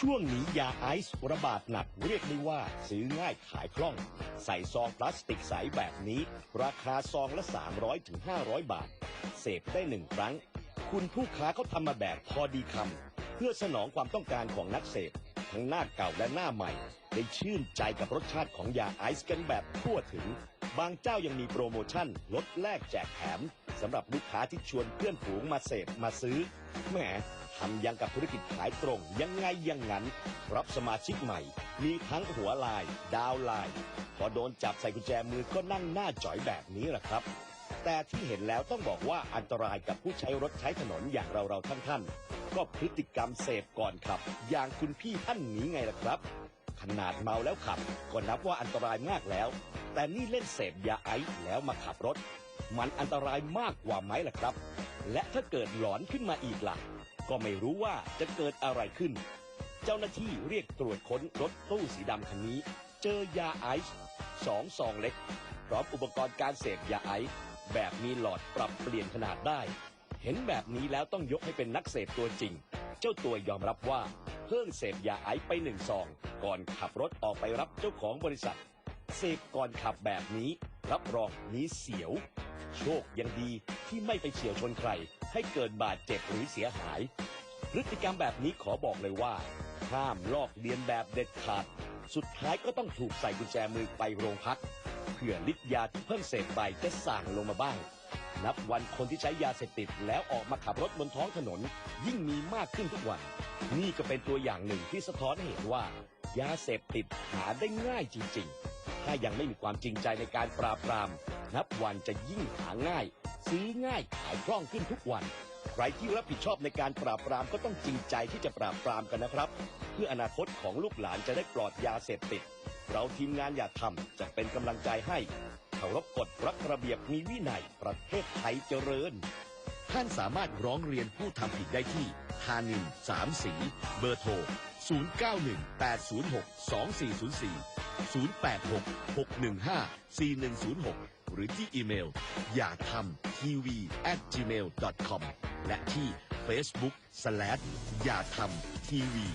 ช่วงนี้ยาไอซ์ระบาดหนักเรียกได้ว่า ซื้อง่ายขายคล่อง ใส่ซองพลาสติกใสแบบนี้ ราคาซองละ 300ถึง500 บาท เสพได้หนึ่งครั้ง คุณผู้ค้าเขาทำมาแบบพอดีคำเพื่อสนองความต้องการของนักเสพทั้งหน้าเก่าและหน้าใหม่ ได้ชื่นใจกับรสชาติของยาไอซ์กันแบบทั่วถึง บางเจ้ายังมีโปรโมชั่นลดแลกแจกแถมสำหรับลูกค้าที่ชวนเพื่อนฝูงมาเสพมาซื้อแหมทำยังกับธุรกิจขายตรงยังไงยังงั้น รับสมาชิกใหม่ มีทั้งหัวลาย ดาวลาย พอโดนจับใส่กุญแจมือก็นั่งหน้าจ่อยแบบนี้แหละครับ แต่ที่เห็นแล้วต้องบอกว่าอันตรายกับผู้ใช้รถใช้ถนนอย่างเราเราๆท่านๆก็พฤติกรรมเสพก่อนขับ อย่างคุณพี่ท่านนี้ไงล่ะครับ ขนาดเมาแล้วขับ ก็นับว่าอันตรายมากแล้ว แต่นี่เล่นเสพยาไอซ์แล้วมาขับรถ มันอันตรายมากกว่าไหมล่ะครับ และถ้าเกิดหลอนขึ้นมาอีกล่ะ ก็ไม่รู้ว่าจะเกิดอะไรขึ้น เจ้าหน้าที่เรียกตรวจค้นรถตู้สีดำคันนี้ เจอยาไอซ์สองซองเล็ก พร้อมอุปกรณ์การเสพยาไอซ์แบบมีหลอดปรับเปลี่ยนขนาดได้ เห็นแบบนี้แล้วต้องยกให้เป็นนักเสพตัวจริง จ้าตัวยอมรับว่า เพิ่งเสพยาไอซ์ไปหนึ่งซอง ก่อนขับรถออกไปรับเจ้าของบริษัท เสพก่อนขับแบบนี้ รับรองมีเสียว โชคยังดีที่ไม่ไปเฉียวชนใคร ให้เกิดบาดเจ็บหรือเสียหาย พฤติกรรมแบบนี้ขอบอกเลยว่า ห้ามลอกเลียนแบบเด็ดขาด สุดท้ายก็ต้องถูกใส่กุญแจมือไปโรงพักเพื่อฤทธิ์ยาที่เพิ่งเสพไปจะสั่งลงมาบ้าง นับวันคนที่ใช้ยาเสพติดแล้วออกมาขับรถบนท้องถนน ยิ่งมีมากขึ้นทุกวัน นี่ก็เป็นตัวอย่างหนึ่งที่สะท้อนให้เห็นว่า ยาเสพติดหาได้ง่ายจริง ๆ ถ้ายังไม่มีความจริงใจในการปราบปราม นับวันจะยิ่งหาง่าย ซื้อง่ายขายคล่องขึ้นทุกวัน ใครที่รับผิดชอบในการปราบปรามก็ต้องจริงใจที่จะปราบปรามกันนะครับ เพื่ออนาคตของลูกหลานจะได้ปลอดยาเสพติด เราทีมงานอยากทำจะเป็นกำลังใจให้ารพกฎรักระเบียบมีวินัยประเทศไทยเจริญ ท่านสามารถร้องเรียนผู้ทำผิดได้ที่ทานินสามสี เบอร์โทร 0918062404 0866154106 หรือที่อีเมล อย่าทำทีวี at gmail com และที่ Facebook slash อย่าทำทีวี